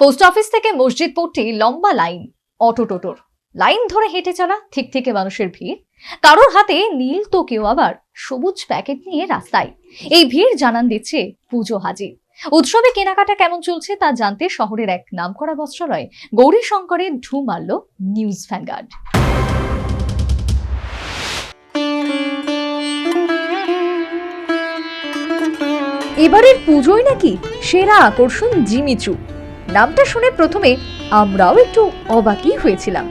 Post office থেকে মসজিদ পট্টি লম্বা লাইন অটো টোটোর লাইন ধরে হেঁটে চলা, ঠিক থেকে মানুষের ভিড়। কারোর হাতে নীল তো কেউ আবার সবুজ প্যাকেট নিয়ে রাস্তায়। এই ভিড় জানান দিচ্ছে পুজো হাজির। উৎসবে কেনাকাটা কেমন চলছে তা জানতে শহরের এক নামকরা বস্ত্রালয় গৌরী শঙ্করে ঢু মারল নিউজ ভ্যানগার্ড। এবারের পুজোয় নাকি সেরা আকর্ষণ জিমিচু। নামটা শুনে প্রথমে আমরাও একটু অবাকই হয়েছিলাম।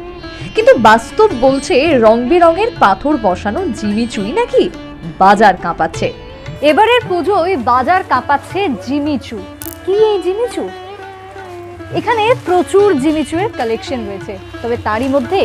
কিন্তু বাস্তব বলছে রং বেরঙের পাথর বসানো জিমিচুই নাকি বাজার কাঁপাচ্ছে। এবারের পুজোয় বাজার কাঁপাচ্ছে জিমিচু কি এই জিমিচু এখানে প্রচুর জিমিচুয়ের কালেকশন রয়েছে, তবে তারই মধ্যে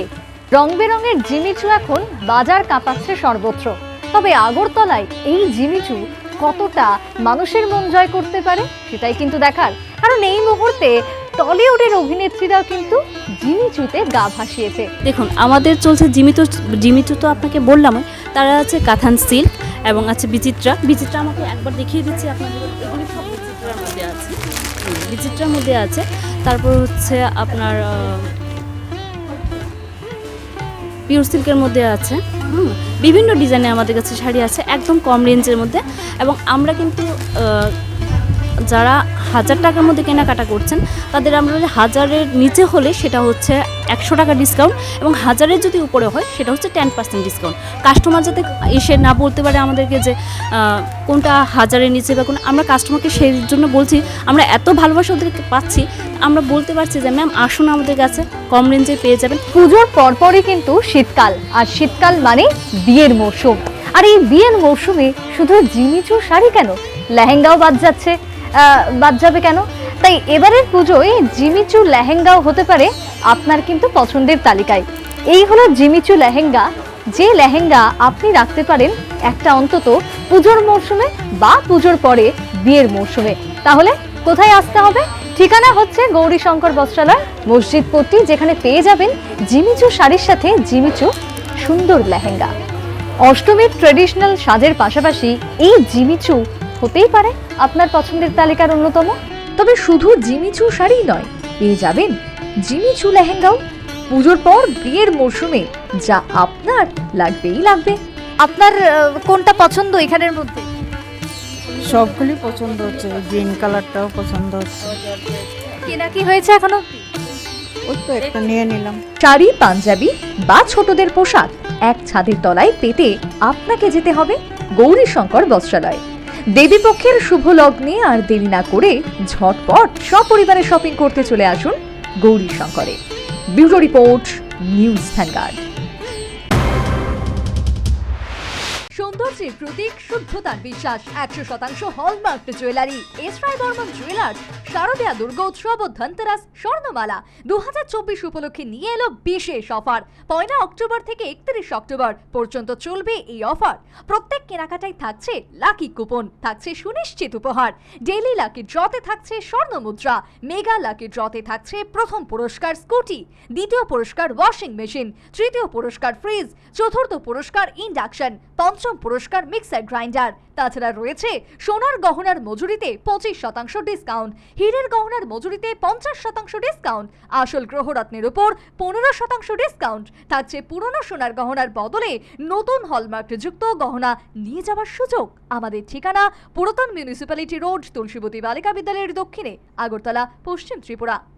রং বেরঙের জিমিচু এখন বাজার কাঁপাচ্ছে সর্বত্র। তবে আগরতলায় এই জিমিচু কতটা মানুষের মন জয় করতে পারে সেটাই কিন্তু দেখার। কারণ এই মুহূর্তে টলিউডের অভিনেত্রীরাও কিন্তু জিমিচুতে গা ভাসিয়েছে। দেখুন, আমাদের চলছে জিমিত জিমিত তো আপনাকে বললামই তারা আছে কাথান সিল্ক এবং আছে বিচিত্রা। বিচিত্রা আমাকে একবার দেখিয়ে দিচ্ছি, আপনাদের সব বিচিত্রার মধ্যে আছে। বিচিত্রার মধ্যে আছে। তারপর হচ্ছে আপনার পিওর সিল্কের মধ্যে আছে। বিভিন্ন ডিজাইনে আমাদের কাছে শাড়ি আছে, একদম কম রেঞ্জের মধ্যে। এবং আমরা কিন্তু যারা হাজার টাকার মধ্যে কেনাকাটা করছেন, তাদের আমরা হাজারের নিচে হলে সেটা হচ্ছে একশো টাকা ডিসকাউন্ট এবং হাজারের যদি উপরে হয়, সেটা হচ্ছে টেন পার্সেন্ট ডিসকাউন্ট কাস্টমার যাতে এসে না বলতে পারে আমাদেরকে যে কোনটা হাজারের নিচে বা কোন, আমরা কাস্টমারকে সেই জন্য বলছি, আমরা এত ভালোবাসা ওদেরকে পাচ্ছি, আমরা বলতে পারছি যে ম্যাম আসুন আমাদের কাছে, কম রেঞ্জে পেয়ে যাবেন। পুজোর পরপরই কিন্তু শীতকাল, আর শীতকাল মানে বিয়ের মরশুম আর এই বিয়ের মরশুমে শুধু জিমিচু শাড়ি কেন? লেহেঙ্গাও বাদ যাচ্ছে বাদ যাবে কেন? তাই এবারের পুজোয় জিমিচু লেহেঙ্গাও হতে পারে আপনার কিন্তু পছন্দের তালিকায়। এই হলো জিমিচু লেহেঙ্গা। যে লেহেঙ্গা আপনি রাখতে পারেন একটা অন্তত পুজোর মরশুমে বা পুজোর পরে বিয়ের মরশুমে। তাহলে কোথায় আসতে হবে? ঠিকানা হচ্ছে গৌরী শঙ্কর বস্ত্রালয় মসজিদ পট্টি যেখানে পেয়ে যাবেন জিমিচু শাড়ির সাথে জিমিচু সুন্দর লেহেঙ্গা। অষ্টমীর ট্রেডিশনাল সাজের পাশাপাশি এই জিমিচু হতেই পারে আপনার পছন্দের তালিকার অন্যতম। তবে শুধু জিমিচু শাড়ি নয় পেয়ে যাবেন জিমিচু লেহেঙ্গাও। পুজোর পর বিয়ের মরশুমে যা আপনার লাগবেই লাগবে। আপনার কোনটা পছন্দ এখানের মধ্যে? সবগুলি পছন্দ হচ্ছে গ্রিন কালারটাও পছন্দ হচ্ছে। কেনা কি হয়েছে এখনও একটা নিয়ে নিলাম। শাড়ি পাঞ্জাবি বা ছোটদের পোশাক এক ছাদের তলায় পেতে আপনাকে যেতে হবে গৌরী শঙ্কর বস্ত্রালয়। দেবীপক্ষের শুভ লগ্নে আর দেরি না করে ঝটপট সপরিবারে শপিং করতে চলে আসুন Gauri শঙ্করে। Bureau report, news vanguard. সৌন্দর্যের প্রতীক, শুদ্ধতার বিশ্বাস, একশো শতাংশ hallmark jewellery S Roy Barman jewellers শারদীয়া দুর্গোৎসব ও ধনতেরাস স্বর্ণমালা দুহাজার চব্বিশ উপলক্ষে নিয়ে এলো বিশেষ অফার। পয়লা অক্টোবর থেকে একত্রিশ অক্টোবর পর্যন্ত চলবে এই অফার। প্রত্যেক কেনাকাটায় থাকছে লাকি কুপন, থাকছে সুনিশ্চিত উপহার। ডেলি লাকি ড্রতে থাকছে স্বর্ণ মুদ্রা, মেগা লাকি ড্রতে থাকছে প্রথম পুরস্কার স্কুটি, দ্বিতীয় পুরস্কার ওয়াশিং মেশিন, তৃতীয় পুরস্কার ফ্রিজ, চতুর্থ পুরস্কার ইন্ডাকশন, পঞ্চম পুরস্কার মিক্সার গ্রাইন্ডার। তাছাড়া রয়েছে সোনার গহনার মজুরিতে পঁচিশ শতাংশ ডিসকাউন্ট। হীরের গহনার মজুরিতে পঞ্চাশ শতাংশ ডিসকাউন্ট আসল গ্রহরত্নের উপর পনেরো শতাংশ ডিসকাউন্ট তার চেয়ে পুরনো সোনার গহনার বদলে নতুন হলমার্ক যুক্ত গহনা নিয়ে যাওয়ার সুযোগ। আমাদের ঠিকানা পুরাতন মিউনিসিপ্যালিটি রোড তুলসীবতী বালিকা বিদ্যালয়ের দক্ষিণে, আগরতলা, পশ্চিম ত্রিপুরা।